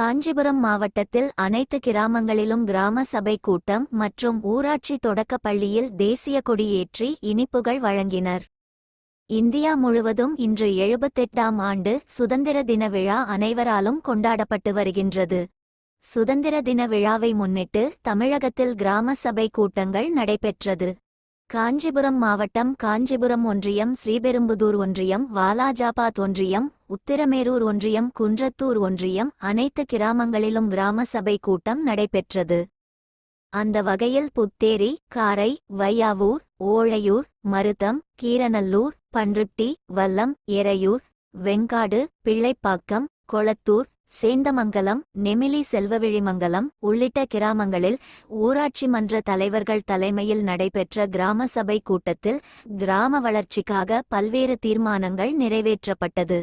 காஞ்சிபுரம் மாவட்டத்தில் அனைத்து கிராமங்களிலும் கிராம சபை கூட்டம் மற்றும் ஊராட்சி தொடக்கப் பள்ளியில் தேசிய கொடியேற்றி இனிப்புகள் வழங்கினர். இந்தியா முழுவதும் இன்று எழுபத்தெட்டாம் ஆண்டு சுதந்திர தின விழா அனைவராலும் கொண்டாடப்பட்டு வருகின்றது. சுதந்திர தின விழாவை முன்னிட்டு தமிழகத்தில் கிராம சபை கூட்டங்கள் நடைபெற்றது. காஞ்சிபுரம் மாவட்டம் காஞ்சிபுரம் ஒன்றியம் ஸ்ரீபெரும்புதூர் ஒன்றியம் வாலாஜாபாத் ஒன்றியம் உத்திரமேரூர் ஒன்றியம் குன்றத்தூர் ஒன்றியம் அனைத்து கிராமங்களிலும் கிராம சபை கூட்டம் நடைபெற்றது. அந்த வகையில் புத்தேரி காரை வையாவூர் ஓழையூர் மருதம் கீரநல்லூர் பன்ருட்டி வல்லம் எரையூர் வெங்காடு பிள்ளைப்பாக்கம் கொளத்தூர் சேந்தமங்கலம் நெமிலி செல்வவிழிமங்கலம் உள்ளிட்ட கிராமங்களில் ஊராட்சி மன்ற தலைவர்கள் தலைமையில் நடைபெற்ற கிராம சபை கூட்டத்தில் கிராம வளர்ச்சிக்காக பல்வேறு தீர்மானங்கள் நிறைவேற்றப்பட்டது.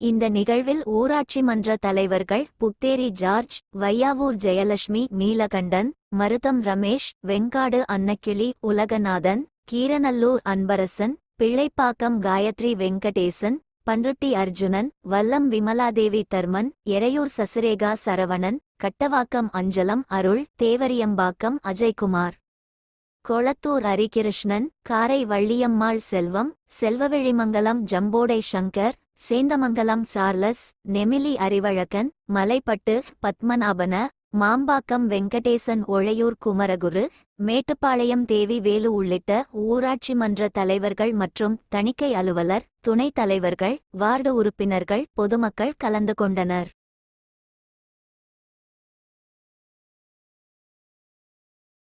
இந்த நிகழ்வில் ஊராட்சி மன்ற தலைவர்கள் புத்தேரி ஜார்ஜ் வையாவூர் ஜெயலட்சுமி நீலகண்டன் மருதம் ரமேஷ் வெங்காடு அன்னக்கிளி உலகநாதன் கீரநல்லூர் அன்பரசன் பிள்ளைப்பாக்கம் காயத்ரி வெங்கடேசன் பன்ருட்டி அர்ஜுனன் வல்லம் விமலாதேவி தர்மன் எரையூர் சசிரேகா சரவணன் கட்டவாக்கம் அஞ்சலம் அருள் தேவரியம்பாக்கம் அஜய்குமார். கொளத்தூர் ஹரிகிருஷ்ணன் காரை வள்ளியம்மாள் செல்வம் செல்வவிழிமங்கலம் ஜம்போடை சங்கர் சேந்தமங்கலம் சார்லஸ் நெமிலி அறிவழகன் மலைப்பட்டு பத்மநாபன மாம்பாக்கம் வெங்கடேசன் ஒழையூர் குமரகுரு மேட்டுப்பாளையம் தேவி வேலு உள்ளிட்ட ஊராட்சி மன்ற தலைவர்கள் மற்றும் தணிக்கை அலுவலர் துணைத் தலைவர்கள் வார்டு உறுப்பினர்கள் பொதுமக்கள் கலந்து கொண்டனர்.